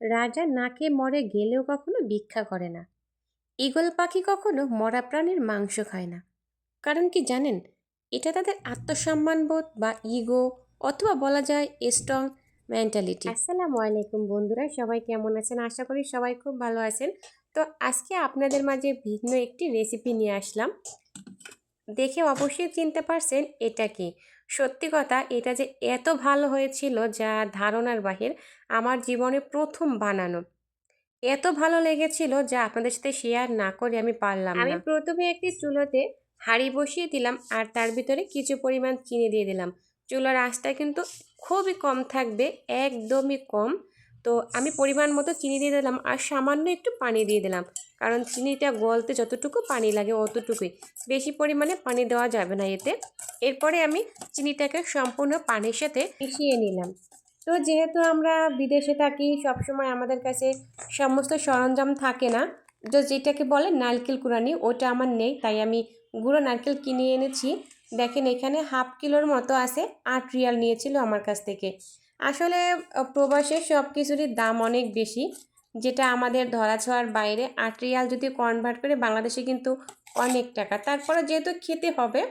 রাজা নাকে মরে গেলেও কখনো ভিক্ষা করে না। ঈগল পাখি কখনো মরা প্রাণীর মাংস খায় না। কারণ কি জানেন? এটা তাদের আত্মসম্মানবোধ বা ইগো অথবা বলা যায় স্ট্রং মেন্টালিটি। আসসালামু আলাইকুম বন্ধুরা, সবাই কেমন আছেন? আশা করি সবাই খুব ভালো আছেন। তো আজকে আপনাদের মাঝে ভিন্ন একটি রেসিপি নিয়ে আসলাম। দেখে অবশ্যই চিনতে পারছেন এটা কি। সত্যি কথা এটা যে এত ভালো হয়েছিল যা ধারণার বাহির আমার জীবনে প্রথম বানানো। এত ভালো লেগেছিল যা আপনাদের সাথে শেয়ার না করে আমি পারলাম আমি প্রথমে একটি চুলোতে হাঁড়ি বসিয়ে দিলাম আর তার ভিতরে কিছু পরিমাণ চিনি দিয়ে দিলাম। চুলার আঁচটা কিন্তু খুবই কম থাকবে একদমই কম। তো আমি পরিমাণ মতো চিনি দিয়ে দিলাম আর সামান্য একটু পানি দিয়ে দিলাম। কারণ চিনিটা গলতে যতটুকু পানি লাগে অতটুকুই। বেশি পরিমাণে পানি দেওয়া যাবে না এতে। এরপরে আমি চিনিটাকে সম্পূর্ণ পানির সাথে মিশিয়ে নিলাম। তো যেহেতু আমরা বিদেশে থাকি, সবসময় আমাদের কাছে সমস্ত সরঞ্জাম থাকে না, তো যেটাকে বলে নারকেল কুড়ানি, ওটা আমার নেই। তাই আমি গুঁড়ো নারকেল কিনে এনেছি। দেখেন এখানে হাফ কিলোর মতো আছে, আট রিয়াল নিয়েছিল আমার কাছ থেকে। আসলে প্রবাসে সব কিছুরই দাম অনেক বেশি, যেটা আমাদের ধরাছোঁয়ার বাইরে। আট রিয়াল যদি কনভার্ট করে, বাংলাদেশে কিন্তু অনেক টাকা। তারপরে যেহেতু খেতে হবে,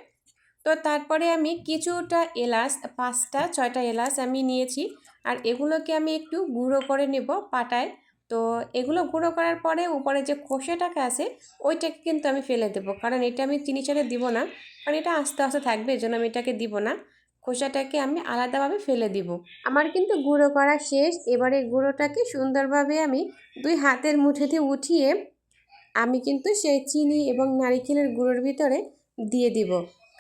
তো তারপরে আমি কিছুটা এলাচ, পাঁচটা, ছয়টা এলাচ আমি নিয়েছি। আর এগুলোকে আমি একটু গুঁড়ো করে নেব পাটায়। তো এগুলো গুঁড়ো করার পরে উপরে যে খোসাটাকে আছে, ওইটাকে কিন্তু আমি ফেলে দেবো। কারণ এটা আমি চিনি চালে দিব না। কারণ এটা আস্তে আস্তে থাকবে এই জন্য আমি এটাকে দিব না। খোসাটাকে আমি আলাদাভাবে ফেলে দিব। আমার কিন্তু গুঁড়ো করা শেষ। এবারে গুঁড়োটাকে সুন্দরভাবে আমি দুই হাতের মুঠোতে উঠিয়ে আমি কিন্তু সেই চিনি এবং নারিকেলের গুঁড়োর ভিতরে দিয়ে দিব।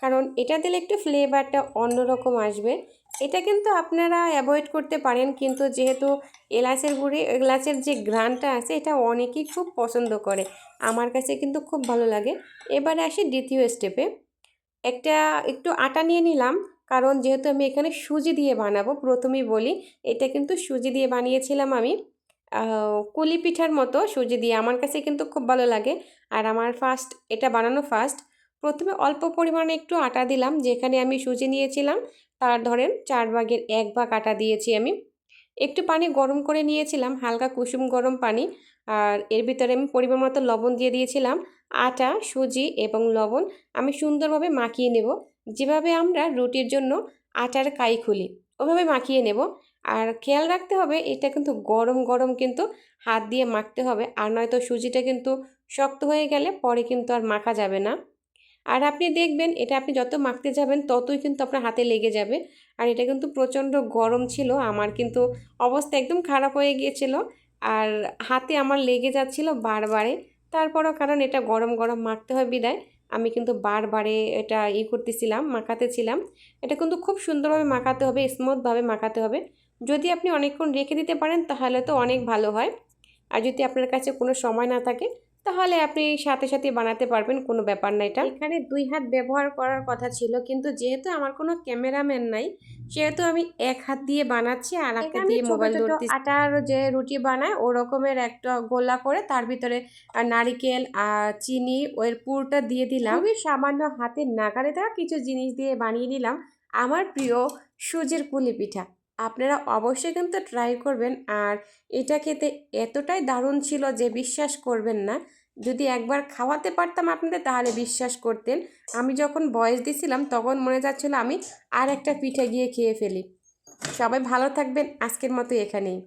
কারণ এটা দিলে একটু ফ্লেভারটা অন্যরকম আসবে। এটা কিন্তু আপনারা অ্যাভয়েড করতে পারেন। কিন্তু যেহেতু এলাচের গুঁড়ি, এলাচের যে গ্রানটা আছে, এটা অনেকেই খুব পছন্দ করে। আমার কাছে কিন্তু খুব ভালো লাগে। এবারে আসি দ্বিতীয় স্টেপে একটা, একটু আটা নিয়ে নিলাম। কারণ যেহেতু আমি এখানে সুজি দিয়ে বানাবো, প্রথমেই বলি, এটা কিন্তু সুজি দিয়ে বানিয়েছিলাম আমি। কুলি পিঠার মতো সুজি দিয়ে। আমার কাছে কিন্তু খুব ভালো লাগে। আর আমার ফার্স্ট এটা বানানো ফার্স্ট প্রথমে অল্প পরিমাণে একটু আটা দিলাম, যেখানে আমি সুজি নিয়েছিলাম। তার ধরেন চার ভাগের এক ভাগ আটা দিয়েছি আমি। একটু পানি গরম করে নিয়েছিলাম, হালকা কুসুম গরম পানি। আর এর ভিতরে আমি পরিমাণ মতো লবণ দিয়ে দিয়েছিলাম, আটা, সুজি এবং লবণ। আমি সুন্দরভাবে মাখিয়ে নেব। যেভাবে আমরা রুটির জন্য আটার কাই খুলি, ওভাবে মাখিয়ে নেব। আর খেয়াল রাখতে হবে, এটা কিন্তু গরম গরম কিন্তু হাত দিয়ে মাখতে হবে। আর নয়তো সুজিটা কিন্তু শক্ত হয়ে গেলে পরে কিন্তু আর মাখা যাবে না। আর আপনি দেখবেন, এটা আপনি যত মাখতে যাবেন, ততই কিন্তু আপনার হাতে লেগে যাবে। আর এটা কিন্তু প্রচণ্ড গরম ছিল, আমার কিন্তু অবস্থা একদম খারাপ হয়ে গিয়েছিল। আর হাতে আমার লেগে যাচ্ছিল বারবারে। তারপরও কারণ এটা গরম গরম মাখতে হয় বিদায়। আমি কিন্তু বারবারে এটা ই করতেছিলাম, মাখাতে ছিলাম। এটা কিন্তু খুব সুন্দরভাবে মাখাতে হবে, স্মুথভাবে মাখাতে হবে। যদি আপনি অনেকক্ষণ রেখে দিতে পারেন, তাহলে তো অনেক ভালো হয়। আর যদি আপনার কাছে কোনো সময় না থাকে তাহলে আপনি সাথে সাথে বানাতে পারবেন কোনো ব্যাপার না এটা। এখানে দুই হাত ব্যবহার করার কথা ছিল কিন্তু যেহেতু আমার কোনো ক্যামেরাম্যান নাই সেহেতু আমি এক হাত দিয়ে বানাচ্ছি আর একটা দিয়ে মোবাইল ধরতে আটার যে রুটি বানায় ওরকমের একটা গোলা করে তার ভিতরে নারিকেল আর চিনি ওর পুরটা দিয়ে দিলাম। খুবই সামান্য হাতের নাগারে দেওয়া কিছু জিনিস দিয়ে বানিয়ে নিলাম। আমার প্রিয় সুজির পুলি পিঠা। আপনারা অবশ্যই কিন্তু ট্রাই করবেন। আর এটা খেতে এতটাই দারুণ ছিল যে বিশ্বাস করবেন না। যদি একবার খাওয়াতে পারতাম আপনাদের, তাহলে বিশ্বাস করতেন। আমি যখন বয়স দিছিলাম, তখন মনে যাচ্ছিল আমি আর একটা পিঠে গিয়ে খেয়ে ফেলি। সবাই ভালো থাকবেন। আজকের মতো এখানেই।